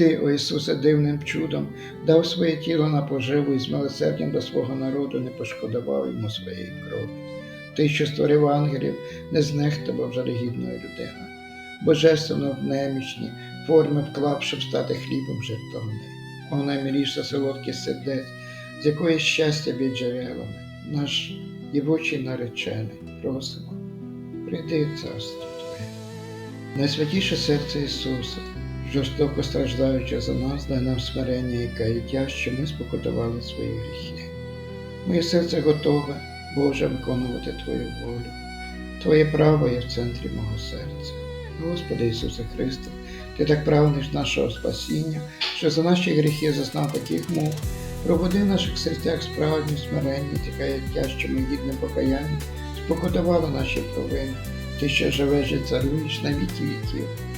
Ти, о Ісусе, дивним чудом дав своє тіло на поживу і з милосердям до свого народу не пошкодував йому своєї крові. Ти, що створив ангелів, не знехтував жалюгідною людиною. Божественно в немічні форми вклав, щоб стати хлібом жертовним. О наймиліша солодкий сердець, з якої щастя б'є джерелами, наш дівочий наречений, просимо, прийди царство Твоє. Найсвятіше серце Ісуса, жорстоко страждаючи за нас, дай нам смирення і каяття, що ми спокутували свої гріхи. Моє серце готове, Боже, виконувати Твою волю. Твоє право є в центрі мого серця. Господи Ісусе Христе, Ти так прагнеш нашого спасіння, що за наші гріхи зазнав таких мук, пробуди в наших серцях справжнє смирення каяття, що ми гідним покаянням спокутували наші провини. Ти що живеш і царуєш на віки віків.